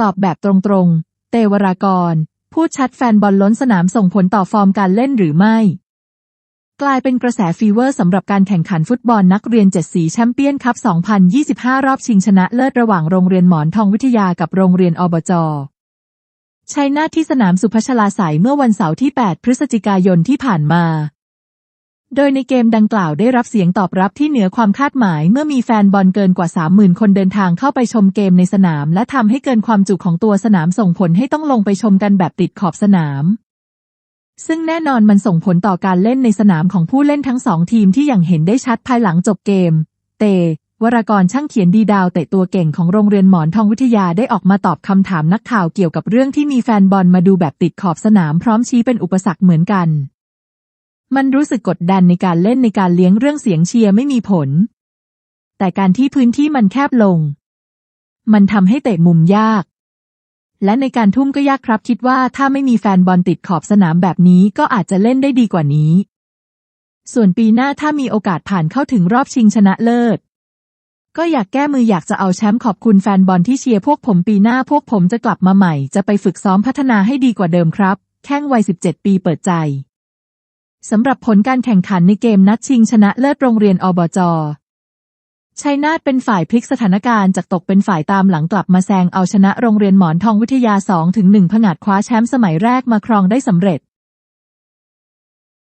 ตอบแบบตรงๆ เตวรากร พูดชัดแฟนบอลล้นสนามส่งผลต่อฟอร์มการเล่นหรือไม่ กลายเป็นกระแสฟีเวอร์สำหรับการแข่งขันฟุตบอลนักเรียนเจ็ดสีแชมเปี้ยนคัพ 2025 รอบชิงชนะเลิศระหว่างโรงเรียนหมอนทองวิทยากับโรงเรียนอบจชัยนาทที่สนามสุพัชลาสายเมื่อวันเสาร์ที่ 8 พฤศจิกายนที่ผ่านมา โดยในเกมดังกล่าวได้รับเสียงตอบรับที่เหนือความคาดหมาย เมื่อมีแฟนบอลเกินกว่า 30,000 คนเดินทางเข้าไปชมเกมในสนาม และทำให้เกินความจุของตัวสนามส่งผลให้ต้องลงไปชมกันแบบติดขอบสนาม ซึ่งแน่นอนมันส่งผลต่อการเล่นในสนามของผู้เล่นทั้งสองทีมที่อย่างเห็นได้ชัดภายหลังจบเกม เต วรากรช่างเขียนดีดาวเตะตัวเก่งของโรงเรียนหมอนทองวิทยาได้ออกมาตอบคำถามนักข่าวเกี่ยวกับเรื่องที่มีแฟนบอลมาดูแบบติดขอบสนามพร้อมชี้เป็นอุปสรรคเหมือนกัน มันรู้สึกกดดันในการเล่นในการเลี้ยงเรื่องเสียงเชียร์ไม่มีผล แต่การที่พื้นที่มันแคบลง มันทำให้เตะมุมยาก และในการทุ่มก็ยากครับคิดว่าถ้าไม่มีแฟนบอลติดขอบสนามแบบนี้ก็อาจจะเล่นได้ดีกว่านี้ ส่วนปีหน้าถ้ามีโอกาสผ่านเข้าถึงรอบชิงชนะเลิศ ก็อยากแก้มืออยากจะเอาแชมป์ขอบคุณแฟนบอลที่เชียร์พวกผมปีหน้าพวกผมจะกลับมาใหม่ จะไปฝึกซ้อมพัฒนาให้ดีกว่าเดิมครับ แข้งวัย 17 ปีเปิดใจ สำหรับผลการแข่งขันในเกมนัดชิงชนะเลิศโรงเรียนอบจชัยนาทเป็นฝ่ายพลิกสถานการณ์จากตกเป็นฝ่ายตามหลังกลับมาแซงเอาชนะโรงเรียนหมอนทองวิทยา2ถึง1ผงาดคว้าแชมป์สมัยแรกมาครองได้สำเร็จ